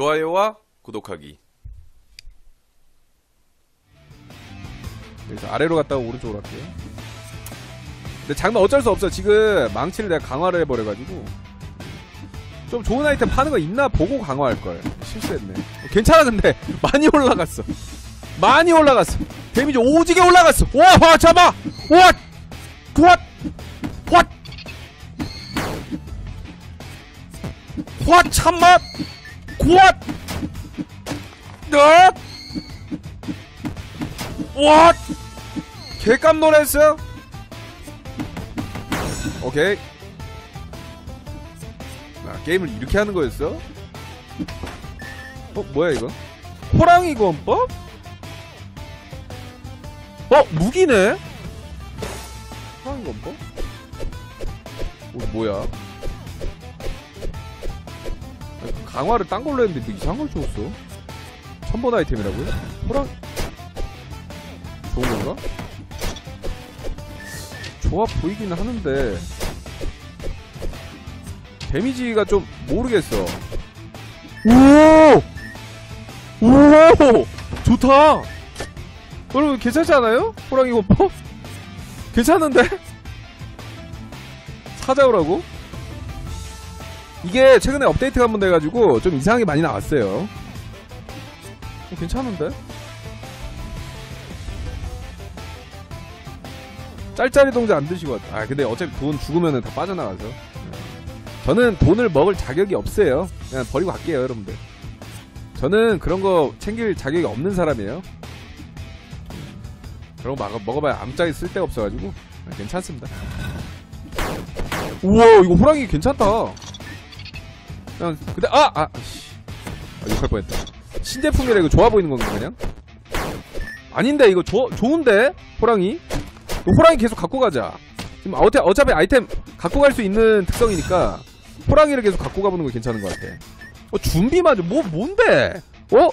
좋아요와 구독하기. 여기서 아래로 갔다가 오른쪽으로 갈게요. 근데 장난 어쩔 수 없어. 지금 망치를 내가 강화를 해버려가지고. 좀 좋은 아이템 파는 거 있나 보고 강화할걸. 실수했네. 괜찮아, 근데. 많이 올라갔어. 많이 올라갔어. 데미지 오지게 올라갔어. 와, 와, 잡아! 와! 와! 와! 와, 참맛! 와! 어? 와! 개깜 놀랐어. 오케이. 아, 게임을 이렇게 하는 거였어? 어, 뭐야 이거? 호랑이 권법? 어, 무기네? 호랑이 권법? 어, 뭐야? 아, 강화를 딴 걸로 했는데 뭐 이상한 걸 줬어? 천번 아이템이라고요? 호랑 좋은 건가? 좋아 보이긴 하는데 데미지가 좀 모르겠어. 오! 오! 좋다! 여러분 괜찮지 않아요? 호랑이 공법? 괜찮은데? 찾아오라고? 이게 최근에 업데이트가 한 번 돼가지고 좀 이상하게 많이 나왔어요. 어, 괜찮은데? 짤짤이 동자 안 드시고. 아 근데 어차피 돈 죽으면은 다 빠져나가서. 네. 저는 돈을 먹을 자격이 없어요. 그냥 버리고 갈게요, 여러분들. 저는 그런 거 챙길 자격이 없는 사람이에요. 그런 거 먹어, 먹어봐야 아무짝에 쓸데가 없어가지고 아, 괜찮습니다. 우와 이거 호랑이 괜찮다. 그냥 근데 아! 아! 씨. 아 욕할 뻔했다. 신제품이라 이거 좋아 보이는 건가 그냥? 아닌데 이거 조, 좋은데? 호랑이? 이거 호랑이 계속 갖고 가자. 지금 어차, 어차피 아이템 갖고 갈 수 있는 특성이니까 호랑이를 계속 갖고 가보는 거 괜찮은 것 같아. 어, 준비마저 뭐 뭔데? 어?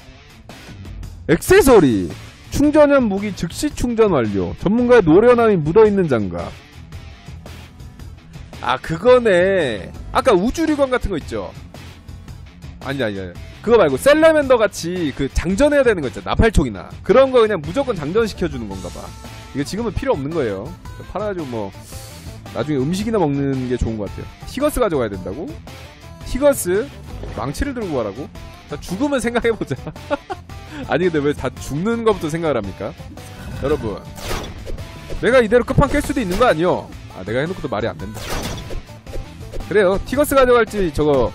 액세서리 충전형 무기 즉시 충전 완료. 전문가의 노련함이 묻어있는 장갑. 아 그거네. 아까 우주류관 같은 거 있죠? 아니 아니 아니. 그거 말고 셀레멘더 같이 그 장전해야 되는 거 있잖아. 나팔총이나 그런 거 그냥 무조건 장전시켜 주는 건가 봐. 이거 지금은 필요 없는 거예요. 팔아가지고 뭐 나중에 음식이나 먹는 게 좋은 것 같아요. 티거스 가져가야 된다고? 티거스 망치를 들고 가라고? 자, 죽으면 생각해보자. 아니 근데 왜 다 죽는 것부터 생각을 합니까? 여러분 내가 이대로 끝판 깰 수도 있는 거 아니요? 아 내가 해놓고도 말이 안 된다. 그래요. 티거스 가져갈지 저거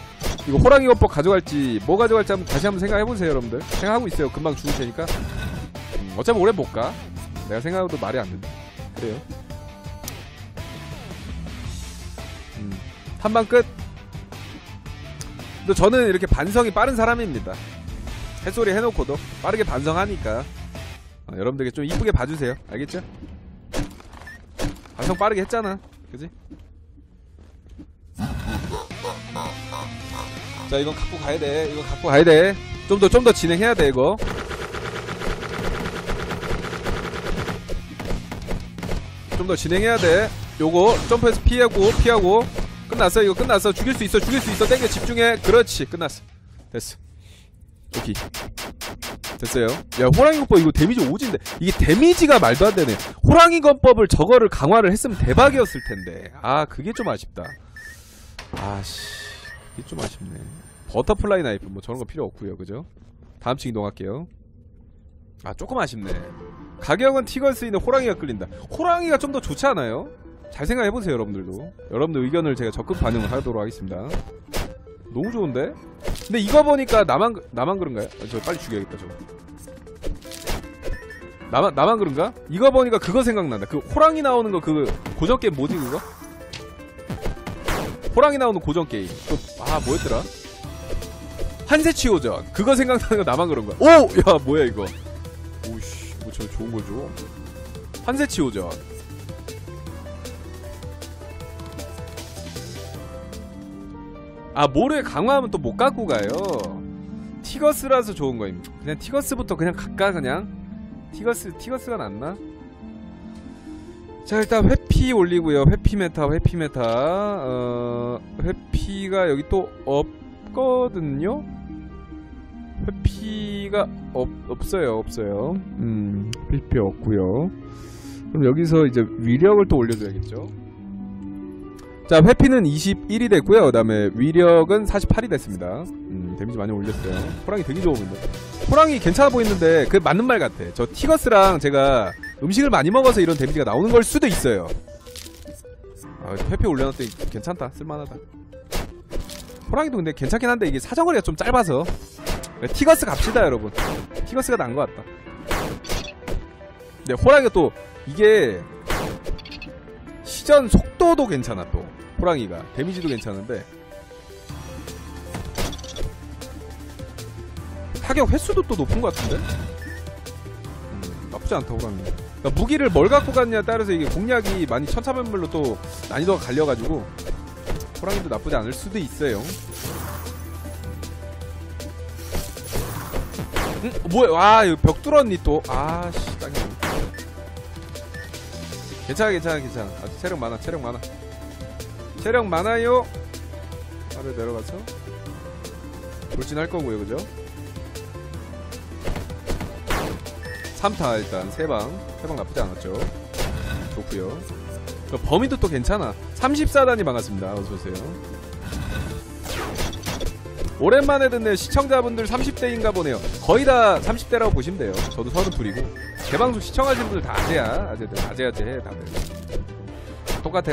이거 호랑이 거법 가져갈지 뭐 가져갈지 한번 다시 한번 생각해보세요 여러분들. 생각하고 있어요. 금방 죽을 테니까. 음, 어차피 오래 못 가. 내가 생각해도 말이 안 된다. 그래요. 음, 한방 끝. 근데 저는 이렇게 반성이 빠른 사람입니다. 햇소리 해놓고도 빠르게 반성하니까 어, 여러분들께 좀 이쁘게 봐주세요. 알겠죠? 반성 빠르게 했잖아. 그지? 자, 이건 갖고 가야 돼. 이거 갖고 가야 돼. 좀 더, 좀 더 진행해야 돼, 이거. 좀 더 진행해야 돼. 요거 점프해서 피하고 피하고. 끝났어 이거 끝났어. 죽일 수 있어 죽일 수 있어. 땡겨 집중해. 그렇지 끝났어. 됐어. 오케이. 됐어요. 야 호랑이 건법 이거 데미지 오진데. 이게 데미지가 말도 안 되네. 호랑이 건법을 저거를 강화를 했으면 대박이었을 텐데. 아 그게 좀 아쉽다. 아씨 그게 좀 아쉽네 버터플라이 나이프 뭐 저런 거 필요 없고요 그죠 다음 층 이동할게요 아 조금 아쉽네 가격은 티걸 쓰이는 호랑이가 끌린다. 호랑이가 좀 더 좋지 않아요? 잘 생각해보세요, 여러분들도. 여러분들 의견을 제가 적극 반영을 하도록 하겠습니다. 너무 좋은데? 근데 이거 보니까 나만, 나만 그런가요? 아, 저 빨리 죽여야겠다, 저거. 나만, 나만 그런가? 이거 보니까 그거 생각난다. 그 호랑이 나오는 거 그 고정 게임 뭐지, 그거? 호랑이 나오는 고정 게임. 그, 아, 뭐였더라? 한세치오전. 그거 생각나는 거 나만 그런 거야. 오! 야, 뭐야, 이거. 오씨. 저 좋은 걸 줘. 한세치 오전. 아, 모래 강화하면 또 못 갖고 가요. 티거스라서 좋은 거임. 그냥 티거스부터 그냥 갈까, 그냥? 티거스, 티거스가 낫나? 자, 일단 회피 올리고요. 회피 메타, 회피 메타. 어, 회피가 여기 또 없거든요? 회피가 없, 없어요 없어요. 음 회피 없고요. 그럼 여기서 이제 위력을 또 올려줘야겠죠. 자 회피는 21이 됐고요. 그 다음에 위력은 48이 됐습니다. 음 데미지 많이 올렸어요. 호랑이 되게 보인다 호랑이 괜찮아 보이는데 그 맞는 말 같아. 저 티거스랑 제가 음식을 많이 먹어서 이런 데미지가 나오는 걸 수도 있어요. 아 회피 올려놨더니 괜찮다. 쓸만하다. 호랑이도 근데 괜찮긴 한데 이게 사정거리가 좀 짧아서. 티거스 갑시다 여러분. 티거스가 나은 것 같다. 근데 호랑이가 또 이게 시전 속도도 괜찮아 또. 호랑이가. 데미지도 괜찮은데. 타격 횟수도 또 높은 것 같은데? 음, 나쁘지 않다 호랑이 그러니까 무기를 뭘 갖고 갔냐에 따라서 이게 공략이 많이 천차만별로 또 난이도가 갈려가지고 호랑이도 나쁘지 않을 수도 있어요. 음, 뭐야? 와 이거 벽 뚫었니 또? 아씨 짱이네 괜찮아 괜찮아 괜찮아. 아직 체력 많아 체력 많아. 체력 많아요? 아래 내려가서 돌진할 거고요 그죠 3타 일단 3방 3방 나쁘지 않았죠. 좋고요. 그 범위도 또 괜찮아. 34단이 반갑습니다 어서오세요. 오랜만에 듣는 시청자분들 30대인가 보네요. 거의 다 30대라고 보시면 돼요. 저도 32이고. 개방송 시청하시는 분들 다 아재야. 아재들 아재아재 해 다들. 똑같아.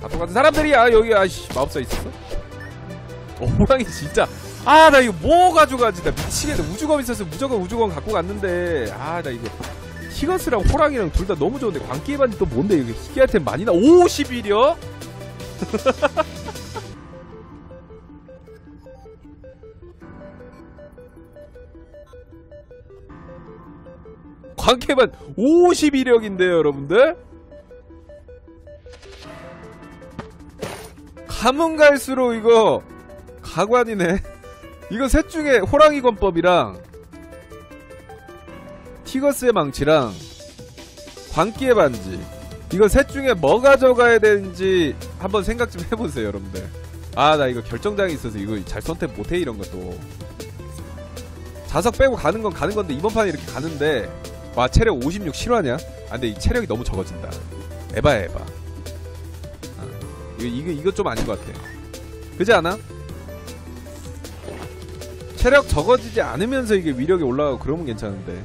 다 똑같은 사람들이야. 여기 아씨 마법사 있었어? 어, 호랑이 진짜 아 나 이거 뭐 가져가지 나 미치겠네 우주검 있었으면 무조건 우주검 갖고 갔는데 아 나 이거 티거스랑 호랑이랑 둘 다 너무 좋은데 광기의 반지 또 뭔데 이게 희귀 아이템 많이 나 50일이요? 광캐만 52력인데요, 여러분들? 가면 갈수록 이거 가관이네. 이거 셋 중에 호랑이 권법이랑 티거스의 망치랑 광기의 반지 이거 셋 중에 뭐 가져가야 되는지 한번 생각 좀 해보세요, 여러분들. 아, 나 이거 결정장애 있어서 이거 잘 선택 못해, 이런 것도. 자석 빼고 가는 건 가는 건데, 이번 판에 이렇게 가는데, 와 체력 56 실화냐? 아 근데 이 체력이 너무 적어진다 에바야 에바 아, 이거 이거 이거 좀 아닌 것 같아 그지 않아? 체력 적어지지 않으면서 이게 위력이 올라가고 그러면 괜찮은데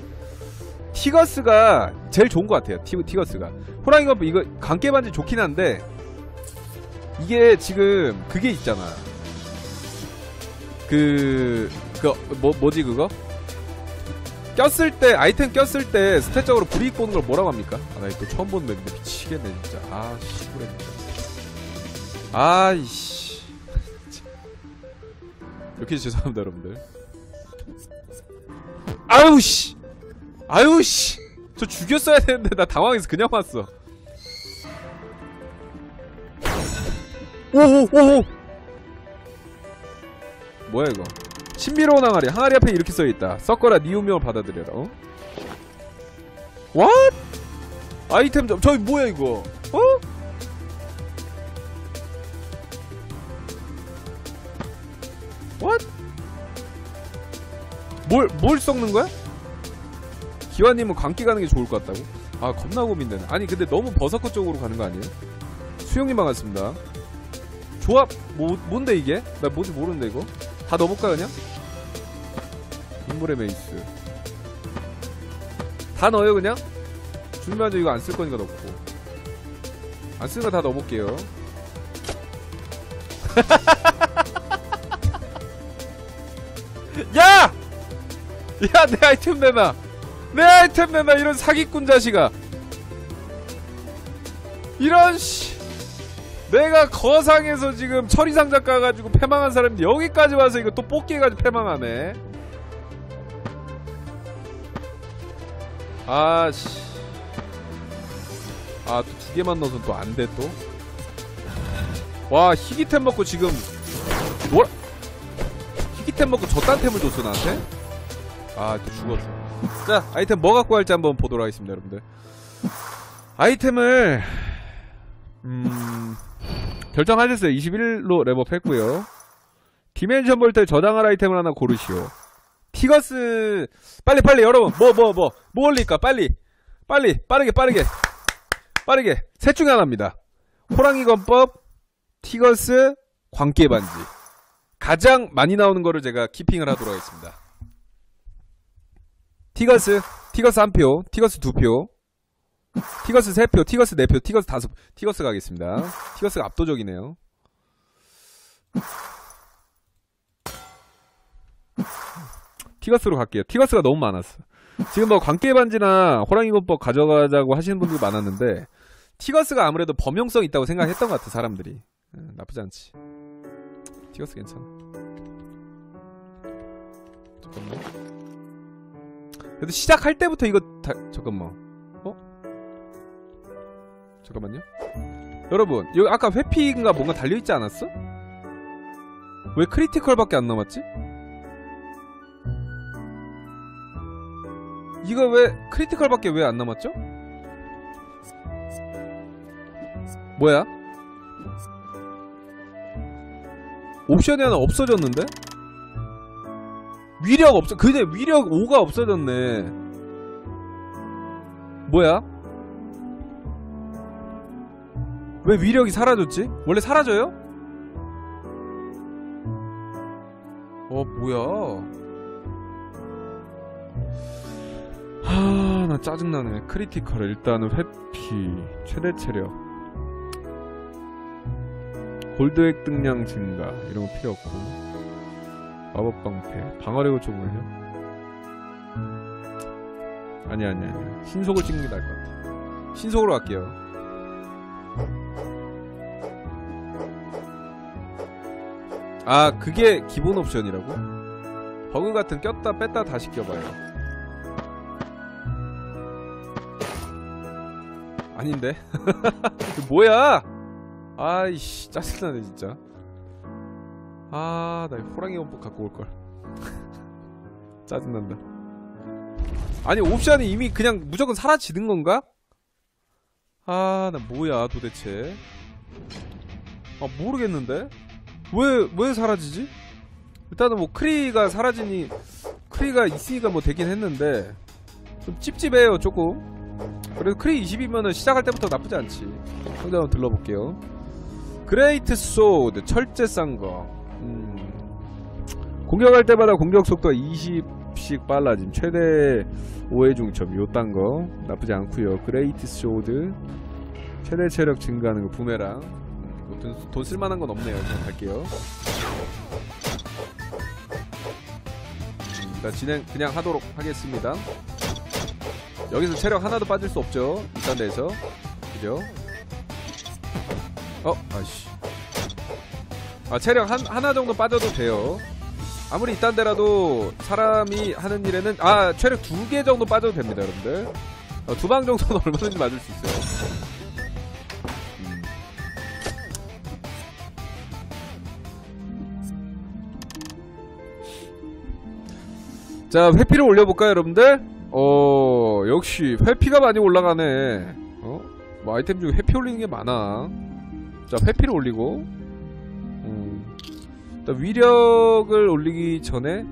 티거스가 제일 좋은 것 같아요 티, 티거스가 호랑이 건프 이거 강깨반지 좋긴 한데 이게 지금 그게 있잖아 그... 그... 뭐, 뭐지 그거? 꼈을 때 아이템 꼈을 때 스탯적으로 불이익 보는 걸 뭐라고 합니까? 아, 나 이거 처음 보는 맵인데 미치겠네 진짜. 아 진짜. 아이씨. 이렇게 죄송합니다 여러분들. 아유 씨. 아유 씨. 저 죽였어야 되는데 나 당황해서 그냥 왔어. 오오오오. 뭐야 이거? 신비로운 항아리 항아리 앞에 이렇게 써있다 썩거라 니 운명을 받아들여라 어? What? 아이템 점 저기 뭐야 이거 어? What? 뭘, 뭘 썩는 거야? 기환님은 광기 가는 게 좋을 것 같다고? 아 겁나 고민되네 아니 근데 너무 버서커 쪽으로 가는 거 아니에요? 수영님 반갑습니다 조합 뭐, 뭔데 이게? 나 뭔지 모르는데 이거 다 넣어볼까 그냥? 인물의 메이스 다 넣어요 그냥? 준비하죠 이거 안 쓸 거니까 넣고 안 쓰는 거 다 넣어볼게요 야! 야 내 아이템 내놔. 내 아이템 내놔 이런 사기꾼 자식아. 이런 씨. 내가 거상에서 지금 처리상자 까가지고 패망한 사람인데 여기까지 와서 이거 또 뽑기 해가지고 패망하네. 아 씨. 아 또 두 개만 넣어서 또 안 돼 또? 와 희귀템 먹고 지금 뭐라 희귀템 먹고 저딴 템을 줬어 나한테? 아 또 죽었어. 자 아이템 뭐 갖고 할지 한번 보도록 하겠습니다 여러분들. 아이템을 음 결정하셨어요. 21로 랩업 했고요. 디멘션 볼트에 저장할 아이템을 하나 고르시오. 티거스 빨리 빨리 여러분. 뭐뭐 뭐. 뭐 올릴까? 빨리. 빨리. 빠르게 빠르게. 빠르게. 셋 중에 하나입니다. 호랑이 건법 티거스 광깨 반지 가장 많이 나오는 거를 제가 키핑을 하도록 하겠습니다 티거스 티거스 한 표 티거스 두 표 티거스 세 표 티거스 네 표 티거스 다섯 티거스 가겠습니다 티거스가 압도적이네요 티거스로 갈게요. 티거스가 너무 많았어. 지금 뭐 광깨 반지나 호랑이 건법 가져가자고 하시는 분들 많았는데 티거스가 아무래도 범용성 있다고 생각했던 것 같아 사람들이. 음, 나쁘지 않지. 티거스 괜찮아. 잠깐만. 그래도 시작할 때부터 이거 다 잠깐만. 어? 잠깐만요. 여러분 여기 아까 회피인가 뭔가 달려있지 않았어? 왜 크리티컬밖에 안 남았지? 이거 왜 크리티컬밖에 왜 안 남았죠? 뭐야? 옵션이 하나 없어졌는데? 위력 없어 그냥 위력 5가 없어졌네 뭐야? 왜 위력이 사라졌지? 원래 사라져요? 어 뭐야 하, 나 짜증나네. 크리티컬 일단은 회피, 최대 체력, 골드 획득량 증가 이런 거 필요 없고 마법 방패, 방어력을 좀 올려. 아니 아니 아니. 신속을 찍는 게 나을 것 같아. 신속으로 갈게요. 아 그게 기본 옵션이라고? 버그 같은 꼈다 뺐다 다시 껴봐요. 아닌데? 뭐야? 아이씨 짜증나네 진짜 아나 호랑이 원복 갖고 올걸 짜증난다 아니 옵션이 이미 그냥 무조건 사라지는 건가? 아 나 뭐야 도대체 아 모르겠는데 왜왜 사라지지? 일단은 뭐 크리가 사라지니 크리가 있으니까 뭐 되긴 했는데 좀 찝찝해요 조금 그래도 크리 20이면은 시작할 때부터 나쁘지 않지. 상대 한번 들러볼게요. 그레이트 소드, 철제 싼 거. 음. 공격할 때마다 공격 속도가 20씩 빨라짐. 최대 5회 중첩. 요딴 거. 나쁘지 않고요 그레이트 소드. 최대 체력 증가하는 거. 부메랑. 음, 뭐 돈, 돈 쓸만한 건 없네요. 그냥 갈게요. 음, 일단 진행 그냥 하도록 하겠습니다. 여기서 체력 하나도 빠질 수 없죠. 이딴 데서. 그죠? 어, 아씨. 아, 체력 한, 하나 정도 빠져도 돼요. 아무리 이딴 데라도 사람이 하는 일에는, 아, 체력 두 개 정도 빠져도 됩니다, 여러분들. 어, 두방 정도는 얼마든지 맞을 수 있어요. 음. 자, 회피를 올려볼까요, 여러분들? 어 역시 회피가 많이 올라가네 어? 뭐 아이템 중에 회피 올리는 게 많아 자 회피를 올리고 음. 위력을 올리기 전에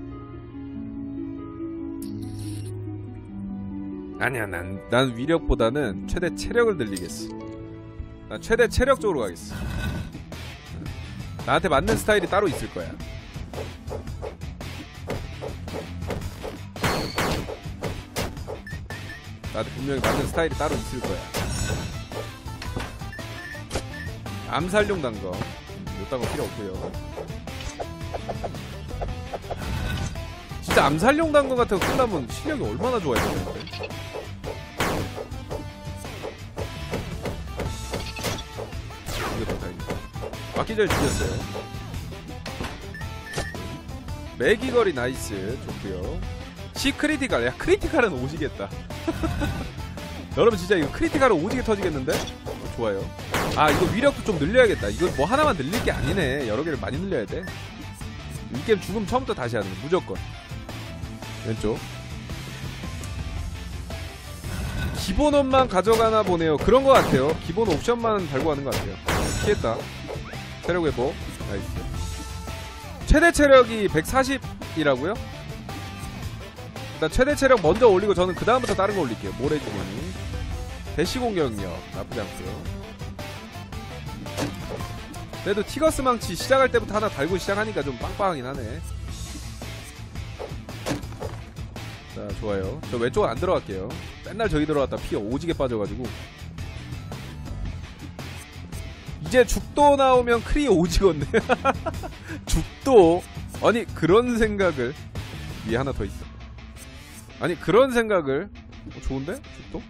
아니야 난, 난 위력보다는 최대 체력을 늘리겠어 난 최대 체력 쪽으로 가겠어 나한테 맞는 스타일이 따로 있을 거야 나도 분명히 맞는 스타일이 따로 있을 거야. 암살용 단거. 요딴 거 필요 없고요. 진짜 암살용 단거 같은 거 끝나면 실력이 얼마나 좋아야 되는데. 이겼다 다행이다. 맞기 전에 죽였어요. 매기거리 나이스 좋고요. 시 크리티컬 야 크리티컬은 오시겠다. 여러분 진짜 이거 크리티컬은 오지게 터지겠는데? 어, 좋아요. 아 이거 위력도 좀 늘려야겠다. 이거 뭐 하나만 늘릴 게 아니네. 여러 개를 많이 늘려야 돼. 이 게임 죽음 처음부터 다시 하는 거 무조건. 왼쪽. 기본업만 가져가나 보네요. 그런 것 같아요. 기본 옵션만 달고 가는 것 같아요. 피했다. 체력 회복. 나이스. 최대 체력이 140이라고요? 일단 최대 체력 먼저 올리고 저는 그 다음부터 다른 거 올릴게요. 모래주머니. 대시 공격력 나쁘지 않고요. 그래도 티거스 망치 시작할 때부터 하나 달고 시작하니까 좀 빵빵하긴 하네. 자 좋아요. 저 왼쪽은 안 들어갈게요. 맨날 저기 들어갔다 피 오지게 빠져가지고. 이제 죽도 나오면 크리 오지건데. 죽도? 아니 그런 생각을 위에 하나 더 있어. 아니 그런 생각을 어, 좋은데? 죽도?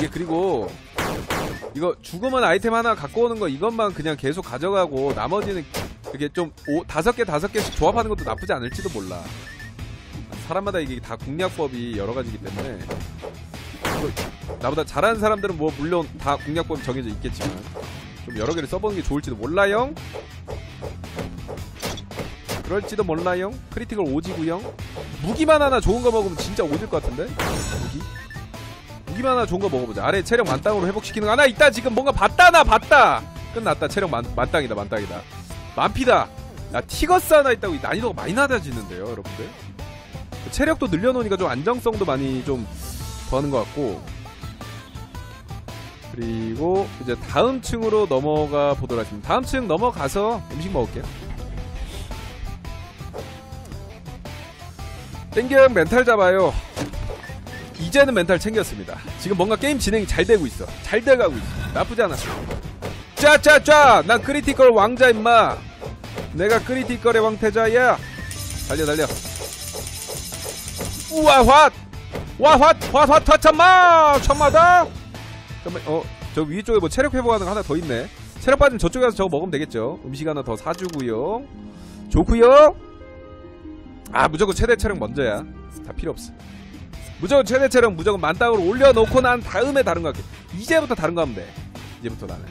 이게 그리고 이거 죽으면 아이템 하나 갖고 오는 거 이것만 그냥 계속 가져가고 나머지는 이렇게 좀 오, 다섯 개 다섯 개씩 조합하는 것도 나쁘지 않을지도 몰라. 사람마다 이게 다 공략법이 여러 가지이기 때문에 뭐, 나보다 잘하는 사람들은 뭐 물론 다 공략법이 정해져 있겠지만 좀 여러 개를 써보는 게 좋을지도 몰라요. 그럴지도 몰라요. 크리티컬 오지구형. 무기만 하나 좋은 거 먹으면 진짜 오질 것 같은데? 무기? 무기만 하나 좋은 거 먹어보자. 아래 체력 만땅으로 회복시키는 거 하나 있다. 지금 뭔가 봤다 나 봤다. 끝났다. 체력 만, 만땅이다 만땅이다. 만피다. 야 티거스 하나 있다고 이 난이도가 많이 낮아지는데요, 여러분들. 체력도 늘려놓으니까 좀 안정성도 많이 좀 더하는 것 같고. 그리고 이제 다음 층으로 넘어가 보도록 하겠습니다. 다음 층 넘어가서 음식 먹을게요. 땡경 멘탈 잡아요. 이제는 멘탈 챙겼습니다. 지금 뭔가 게임 진행이 잘 되고 있어. 잘 돼가고 있어. 나쁘지 않았어. 짜짜짜! 난 크리티컬 왕자 임마! 내가 크리티컬의 왕태자야! 달려 달려. 우와 화! 와 화! 화! 화! 화! 참마! 참마다! 잠깐만 어, 저 위에 쪽에 뭐 체력 회복하는 거 하나 더 있네. 체력 빠지면 저쪽에 가서 저거 먹으면 되겠죠. 음식 하나 더 사주고요. 좋고요. 아 무조건 최대 체력 먼저야. 다 필요 없어. 무조건 최대 체력 무조건 만 땅으로 올려놓고 난 다음에 다른 거 할게. 이제부터 다른 거 하면 돼. 이제부터 나는.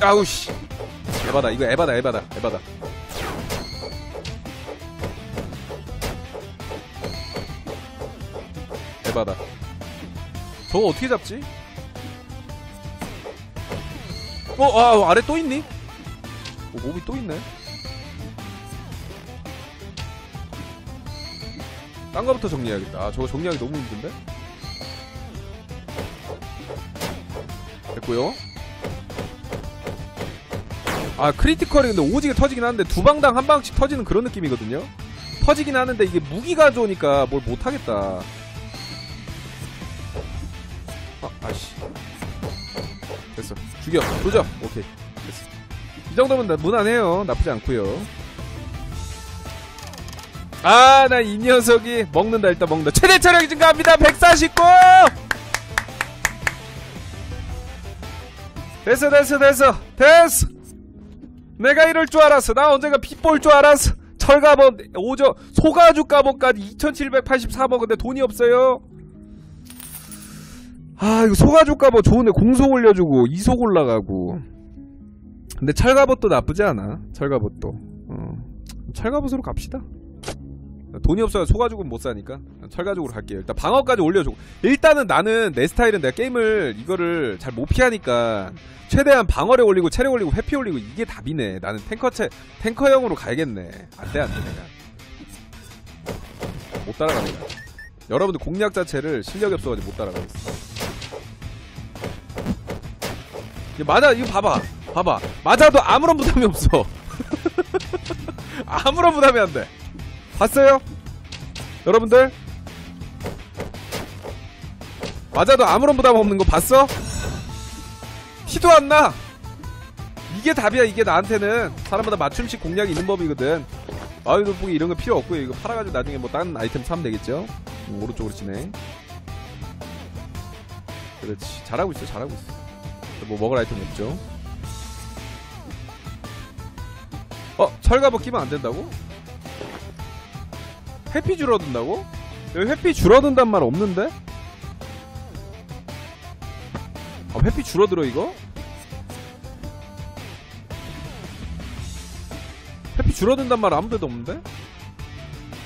아우 씨. 에바다 이거 에바다 에바다 에바다. 에바다. 저거 어떻게 잡지? 어, 아, 아래 또 있니? 어, 몹이 또 있네. 딴 거부터 정리해야겠다. 아, 저거 정리하기 너무 힘든데? 됐고요. 아, 크리티컬이 근데 오지게 터지긴 하는데 두 방당 한 방씩 터지는 그런 느낌이거든요? 터지긴 하는데 이게 무기가 좋으니까 뭘 못하겠다. 아, 아씨. 됐어. 죽여. 도저. 오케이. 됐어. 이 정도면 나- 무난해요. 나쁘지 않고요. 아, 나 이 녀석이 먹는다. 일단 먹는다. 최대 체력이 증가합니다. 149! 됐어, 됐어, 됐어. 됐어. 내가 이럴 줄 알았어. 나 언젠가 핏볼 줄 알았어. 철갑옷, 오저, 소가죽 갑옷까지 2784번. 근데 돈이 없어요. 아 이거 소가죽 갑옷 좋은데 공속 올려주고 이속 올라가고 근데 철갑옷도 나쁘지 않아 철갑옷도 어. 철갑옷으로 갑시다 돈이 없어요 소가죽은 못 사니까. 철가죽으로 갈게요. 일단 방어까지 올려주고. 일단은 나는 내 스타일은 내가 게임을 이거를 잘 못 피하니까 최대한 방어력 올리고 체력 올리고 회피 올리고 이게 답이네. 나는 탱커체 탱커형으로 가야겠네. 안돼 안돼 내가. 못 따라갑니다 여러분들 공략 자체를 실력이 없어가지고 못 따라가겠어. 맞아 이거 봐봐. 봐봐. 맞아도 아무런 부담이 없어. 아무런 부담이 안 돼 봤어요? 여러분들? 맞아도 아무런 부담 없는 거 봤어? 티도 안 나! 이게 답이야 이게 나한테는. 사람마다 맞춤식 공략이 있는 법이거든. 아유 돋보기 이런 거 필요 없고요. 이거 팔아가지고 나중에 뭐 다른 아이템 사면 되겠죠? 음, 오른쪽으로 진행 그렇지. 잘하고 있어 잘하고 있어. 뭐 먹을 아이템 없죠? 어 철갑옷 끼면 안 된다고? 회피 줄어든다고? 여기 회피 줄어든단 말 없는데? 아 회피 줄어들어 이거? 회피 줄어든단 말 아무 데도 없는데?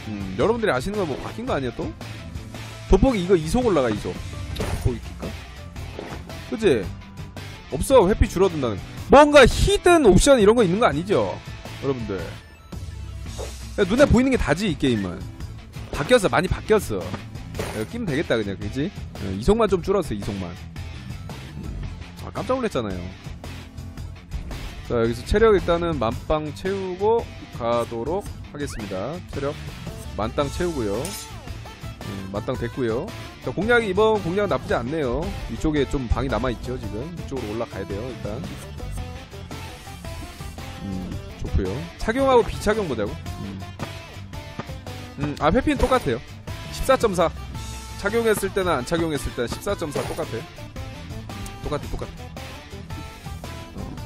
음 여러분들이 아시는 거뭐 바뀐 거 아니야 또? 돋보기 이거 이속 올라가 이속 돋보기 낄까? 그치? 없어 회피 줄어든다는 뭔가 히든 옵션 이런 거 있는 거 아니죠? 여러분들. 눈에 보이는 게 다지, 이 게임은. 바뀌었어, 많이 바뀌었어. 야, 끼면 되겠다, 그냥, 그지? 어, 이속만 좀 줄었어, 이속만. 음. 아, 깜짝 놀랐잖아요. 자, 여기서 체력 일단은 만빵 채우고 가도록 하겠습니다. 체력 만땅 채우고요. 음, 만땅 됐고요. 자, 공략이 이번 공략 나쁘지 않네요. 이쪽에 좀 방이 남아있죠, 지금. 이쪽으로 올라가야 돼요, 일단. 음, 좋고요. 착용하고 비착용 보자고. 음, 음 아, 회피는 똑같아요. 14.4. 착용했을 때나 안 착용했을 때는 14.4 똑같아요. 똑같아, 똑같아. 어.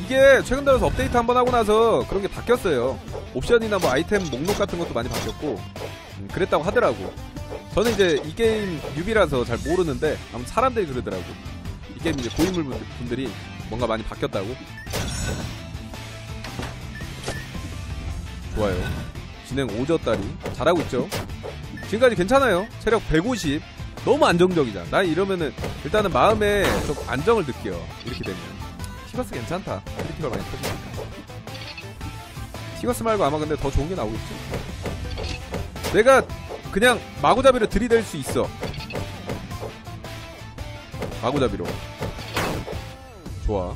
이게 최근 들어서 업데이트 한 번 하고 나서 그런 게 바뀌었어요. 옵션이나 뭐 아이템 목록 같은 것도 많이 바뀌었고, 음, 그랬다고 하더라고. 저는 이제 이 게임 뉴비라서 잘 모르는데, 아무 사람들이 그러더라고. 이 게임 이제 고인물 분들- 분들이 뭔가 많이 바뀌었다고. 좋아요. 진행 5저짜리. 잘하고 있죠. 지금까지 괜찮아요. 체력 150. 너무 안정적이잖아. 나 이러면은 일단은 마음에 좀 안정을 느껴. 이렇게 되면. 티거스 괜찮다. 크리티컬 많이 터지니까. 티거스 말고 아마 근데 더 좋은 게 나오겠지. 내가 그냥 마구잡이로 들이댈 수 있어. 마구잡이로. 좋아.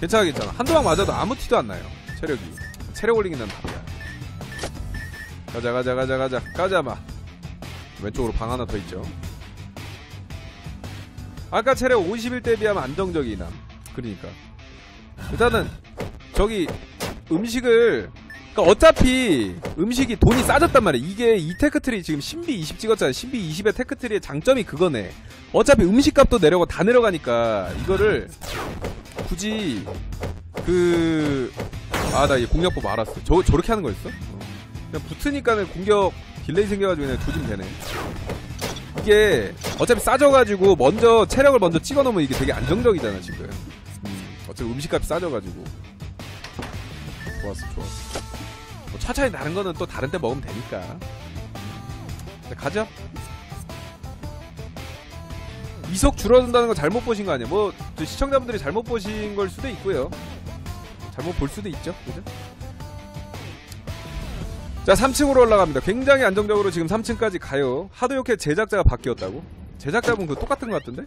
괜찮아, 괜찮아. 한두 방 맞아도 아무 티도 안 나요. 체력이. 체력 올리기는 답이야. 가자, 가자, 가자, 가자. 가자, 마. 왼쪽으로 방 하나 더 있죠. 아까 체력 51대 비하면 안정적이나. 그러니까. 일단은, 저기, 음식을, 그러니까 어차피 음식이 돈이 싸졌단 말이야. 이게 이 테크트리 지금 신비 20 찍었잖아. 신비 20의 테크트리의 장점이 그거네. 어차피 음식 값도 내려고 다 내려가니까 이거를 굳이 그 아 나 이 공략법 알았어. 저 저렇게 하는 거였어? 어. 그냥 붙으니까는 공격 딜레이 생겨가지고 그냥 조지면 되네. 이게 어차피 싸져가지고 먼저 체력을 먼저 찍어놓으면 이게 되게 안정적이잖아 지금. 음, 어차피 음식값이 싸져가지고. 좋았어, 좋았어. 뭐 차차이 다른 거는 또 다른 때 먹으면 되니까. 자, 가죠. 이속 줄어든다는 거 잘못 보신 거 아니에요? 뭐저 시청자분들이 잘못 보신 걸 수도 있고요. 잘못 볼 수도 있죠. 그죠? 자, 3층으로 올라갑니다. 굉장히 안정적으로 지금 3층까지 가요. 하도 이렇게 제작자가 바뀌었다고? 제작자분 그 똑같은 것 같던데?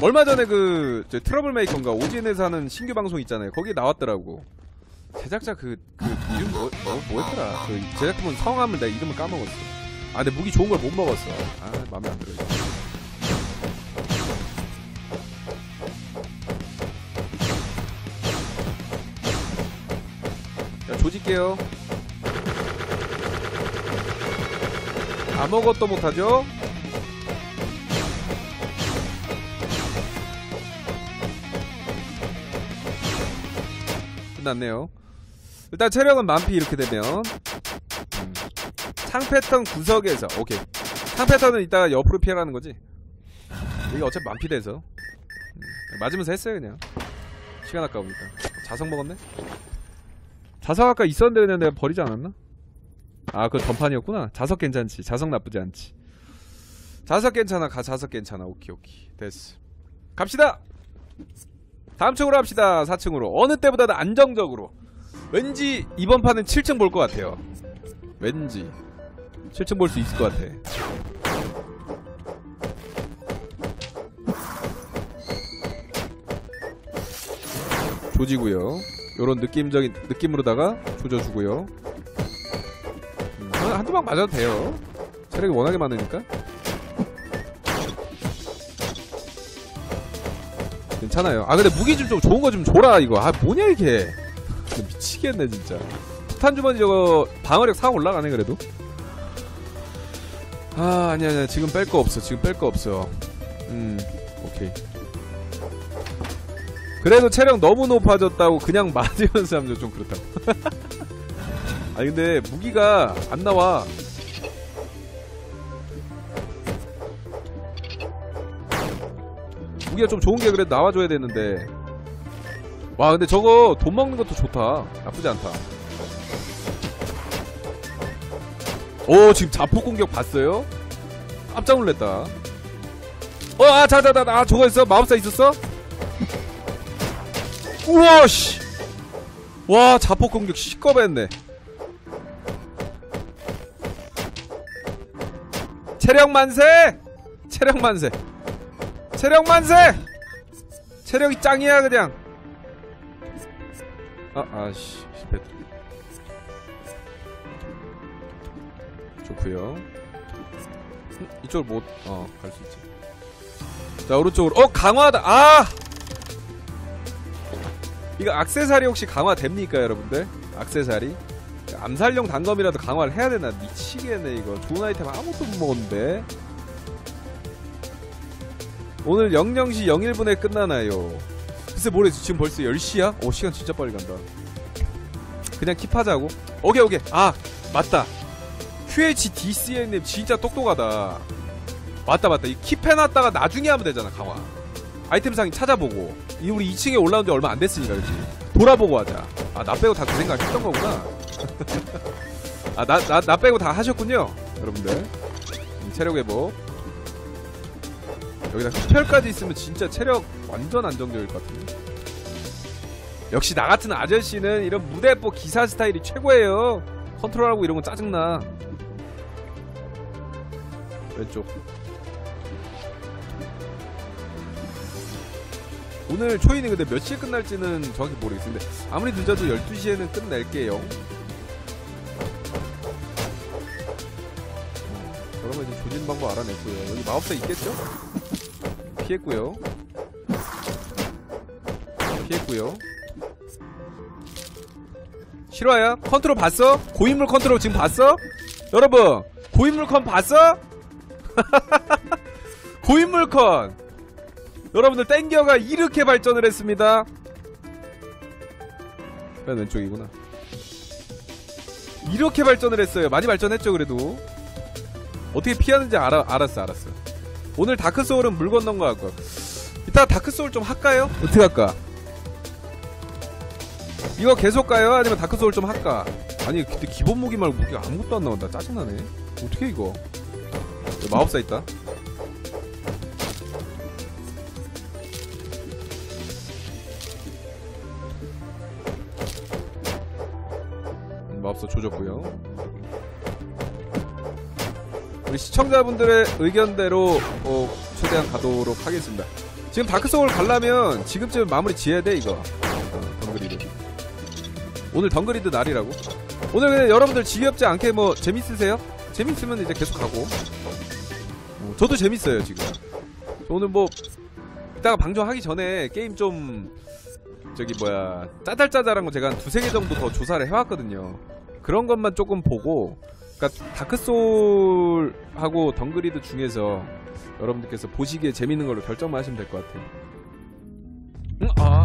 얼마 전에 그, 저 트러블 메이커인가 오진에서 하는 신규 방송 있잖아요. 거기 나왔더라고. 제작자 그, 그, 이름 뭐, 뭐, 뭐였더라. 그, 제작자분 성함을 내가 이름을 까먹었어. 아, 근데 무기 좋은 걸 못 먹었어. 아, 마음에 안 들어. 조질게요. 아무것도 못하죠? 끝났네요. 일단 체력은 만피 이렇게 되면. 음, 창 패턴 구석에서 오케이. 창 패턴은 이따가 옆으로 피하라는 거지? 이게 어차피 만피 돼서. 음, 맞으면서 했어요 그냥. 시간 아까우니까. 자석 먹었네 자석 아까 있었는데 내가 버리지 않았나? 아, 그 전판이었구나. 자석 괜찮지. 자석 나쁘지 않지. 자석 괜찮아. 가 자석 괜찮아. 오케이, 오케이. 됐어. 갑시다. 다음 층으로 합시다. 4층으로. 어느 때보다도 안정적으로. 왠지 이번 판은 7층 볼 것 같아요. 왠지 7층 볼 수 있을 것 같아. 조지고요. 요런 느낌적인 느낌으로다가 조져주고요. 음, 한두 방 맞아도 돼요. 체력이 워낙에 많으니까. 괜찮아요. 아 근데 무기 좀, 좀 좋은 거 좀 줘라 이거. 아 뭐냐 이게. 미치겠네 진짜. 폭탄 주머니 저거 방어력 4 올라가네 그래도. 아 아니야 아니야 지금 뺄 거 없어. 지금 뺄 거 없어. 음 오케이. 그래도 체력 너무 높아졌다고 그냥 맞으면서 하면 좀 그렇다고. 아니 근데 무기가 안 나와. 무기가 좀 좋은 게 그래도 나와줘야 되는데. 와 근데 저거 돈 먹는 것도 좋다. 나쁘지 않다. 오 지금 자폭 공격 봤어요? 깜짝 놀랐다. 어, 아, 자, 자, 자, 아, 저거 있어? 마법사 있었어? 우와, 씨. 와, 자폭 공격 시꺼했네. 체력 만세! 체력 만세! 체력 만세! 체력이 짱이야, 그냥. 아, 아, 씨, 실패. 좋구요. 음, 이쪽을 못, 어, 갈 수 있지. 자, 오른쪽으로. 어, 강화다! 아! 이거 악세사리 혹시 강화됩니까, 여러분들? 악세사리? 암살용 단검이라도 강화를 해야 되나? 미치겠네, 이거. 좋은 아이템 아무것도 못 먹었는데. 오늘 00시 01분에 끝나나요? 글쎄 모르겠어. 지금 벌써 10시야? 오, 시간 진짜 빨리 간다. 그냥 킵하자고. 오케이, 오케이. 아, 맞다. QHDCN님 진짜 똑똑하다. 맞다, 맞다. 이 킵해놨다가 나중에 하면 되잖아, 강화. 아이템상이 찾아보고. 이 우리 2층에 올라온 지 얼마 안 됐으니까, 그지? 돌아보고 하자. 아, 나 빼고 다 그 생각 했던 거구나. 아, 나, 나, 나 빼고 다 하셨군요. 여러분들. 음, 체력 회복. 여기다 흡혈까지 있으면 진짜 체력 완전 안정적일 것 같은데. 역시 나 같은 아저씨는 이런 무대뽀 기사 스타일이 최고예요. 컨트롤하고 이런 건 짜증나. 왼쪽. 오늘 초인이 근데 몇 시에 끝날지는 정확히 모르겠는데 아무리 늦어도 12시에는 끝낼게요. 어, 그러면 이제 조진 방법 알아냈고요. 여기 마법사 있겠죠? 피했고요. 피했고요. 실화야? 컨트롤 봤어? 고인물 컨트롤 지금 봤어? 여러분 고인물 컨 봤어? 고인물 컨 여러분들 땡겨가 이렇게 발전을 했습니다. 맨 왼쪽이구나. 이렇게 발전을 했어요. 많이 발전했죠 그래도. 어떻게 피하는지 알아, 알았어 알았어. 오늘 다크소울은 물 건넌 거 같고. 이따 다크소울 좀 할까요? 어떻게 할까? 이거 계속 가요? 아니면 다크소울 좀 할까? 아니 근데 기본 무기 말고 무기가 아무것도 안 나온다. 짜증나네. 어떻게 이거? 마법사 있다 마법사 조졌고요. 우리 시청자분들의 의견대로 어, 최대한 가도록 하겠습니다. 지금 다크소울 가려면 지금쯤 마무리 지어야 돼 이거. 어, 덩그리드 오늘 덩그리드 날이라고? 오늘 그냥 여러분들 지겹지 않게 뭐 재밌으세요? 재밌으면 이제 계속 가고. 어, 저도 재밌어요 지금. 저 오늘 뭐 이따가 방송하기 전에 게임 좀 저기 뭐야 짜잘짜잘한 거 제가 한 두세 개 정도 더 조사를 해왔거든요. 그런 것만 조금 보고 그러니까 다크소울하고 덩그리드 중에서 여러분들께서 보시기에 재밌는 걸로 결정만 하시면 될 것 같아요. 음, 아.